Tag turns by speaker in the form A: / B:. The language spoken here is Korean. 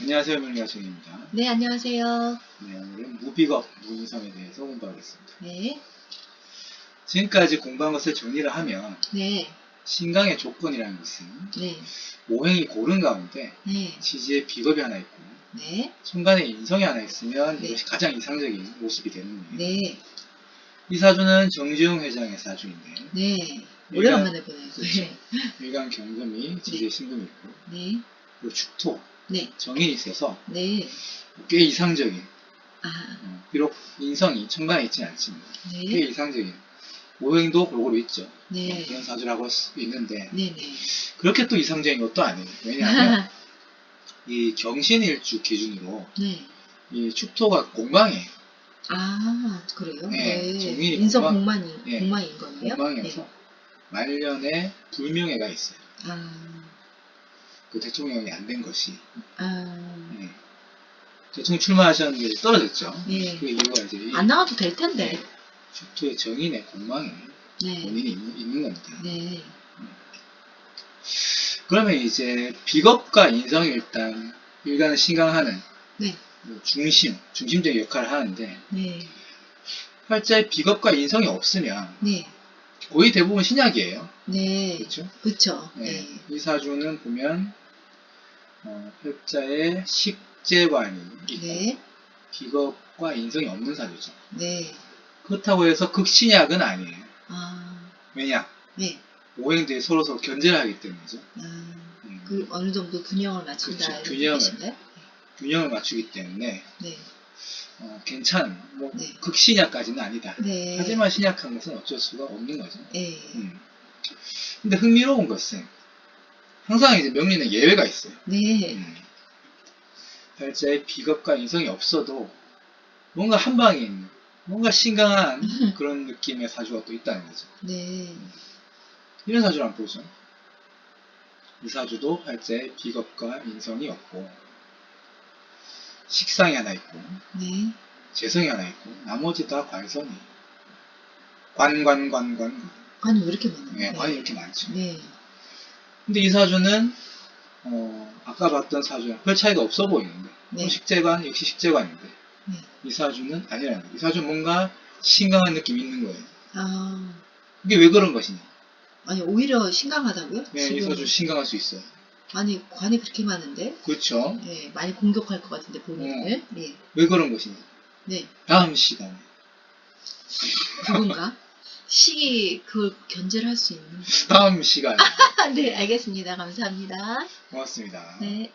A: 안녕하세요, 명리가정입니다.
B: 네, 안녕하세요.
A: 네, 오늘은 무비겁, 무인성에 대해서 공부하겠습니다.
B: 네,
A: 지금까지 공부한 것을 정리를 하면
B: 네,
A: 신강의 조건이라는 것은
B: 네,
A: 오행이 고른 가운데
B: 네,
A: 지지의 비겁이 하나 있고
B: 네,
A: 순간에 인성이 하나 있으면
B: 네.
A: 이것이 가장 이상적인 모습이 되는 거예요.
B: 네,
A: 이 사주는 정지용 회장의 사주인데
B: 네. 오래간만에 보네요. 네,
A: 일간 경금이 지지의 신금이 있고
B: 네,
A: 그리고 축토,
B: 네,
A: 정인이 있어서
B: 네.
A: 꽤 이상적인
B: 아,
A: 어, 비록 인성이 천간에 있지는 않지만 꽤
B: 네,
A: 이상적인 오행도 골고루 있죠.
B: 네,
A: 그런 사주라고 할 수 있는데
B: 네, 네.
A: 그렇게 또 이상적인 것도 아니에요. 왜냐하면 이 경신일주 기준으로
B: 네.
A: 이 축토가 공방이에요.
B: 아, 그래요?
A: 네,
B: 네.
A: 정인이
B: 인성
A: 공방-
B: 공만이,
A: 네,
B: 공만인 거예요?
A: 공방이어서 말년에 불명예가 있어요.
B: 네. 아,
A: 그 대통령이 안 된 것이
B: 아,
A: 네. 대통령 출마하셨는데 떨어졌죠.
B: 네.
A: 그 이유가 이제 이
B: 안 나와도 될 텐데.
A: 네, 축토의 정인의 공방이
B: 네,
A: 원인이 있는, 있는 겁니다.
B: 네,
A: 그러면 이제 비겁과 인성이 일단 일간을 신강하는
B: 네,
A: 뭐 중심, 중심적인 역할을 하는데
B: 네,
A: 활자에 비겁과 인성이 없으면
B: 네,
A: 거의 대부분 신약이에요.
B: 네.
A: 그렇죠?
B: 그쵸.
A: 네.
B: 네,
A: 이 사주는 보면 어, 활자에 식재관이 있고
B: 네,
A: 비겁과 인성이 없는 사주죠.
B: 네.
A: 그렇다고 해서 극신약은 아니에요.
B: 아,
A: 왜냐?
B: 네.
A: 오행들이 서로 서로 견제를 하기 때문이죠.
B: 아,
A: 음,
B: 그 어느 정도 균형을 맞춘다.
A: 그렇죠.
B: 이런
A: 균형을.
B: 뜻인가요?
A: 균형을 맞추기 때문에
B: 네,
A: 어, 괜찮은 뭐
B: 네.
A: 극신약까지는 아니다.
B: 네.
A: 하지만 신약한 것은 어쩔 수가 없는 거죠.
B: 네,
A: 음. 근데 흥미로운 것은 항상 이제 명리는 예외가 있어요.
B: 네,
A: 음. 팔자에 비겁과 인성이 없어도 뭔가 한 방에 있는 뭔가 신강한 그런 느낌의 사주가 또 있다는 거죠.
B: 네,
A: 이런 사주를 한번 보죠. 이 사주도 팔자에 비겁과 인성이 없고 식상이 하나 있고
B: 네,
A: 재성이 하나 있고 나머지 다 관성이 관관관관
B: 관이 왜 이렇게 많아요?
A: 네, 관이 이렇게 많죠.
B: 네,
A: 근데 이 사주는 어, 아까 봤던 사주랑 별 차이가 없어 보이는데
B: 네.
A: 또 식재관 역시 식재관인데
B: 네.
A: 이 사주는 아니라는 거예요. 이 사주는 뭔가 신강한 느낌이 있는 거예요.
B: 아,
A: 이게 왜 그런 것이냐?
B: 아니 오히려 신강하다고요?
A: 네, 이 사주 신강할 수 있어요.
B: 아니 관이 그렇게 많은데,
A: 그렇죠?
B: 네, 많이 공격할 것 같은데 본인을, 네,
A: 왜 그런 것이냐?
B: 네,
A: 다음 시간에
B: 그건가? 시기 그걸 견제를 할 수 있는.
A: 다음 시간에
B: 네, 알겠습니다. 감사합니다.
A: 고맙습니다.
B: 네.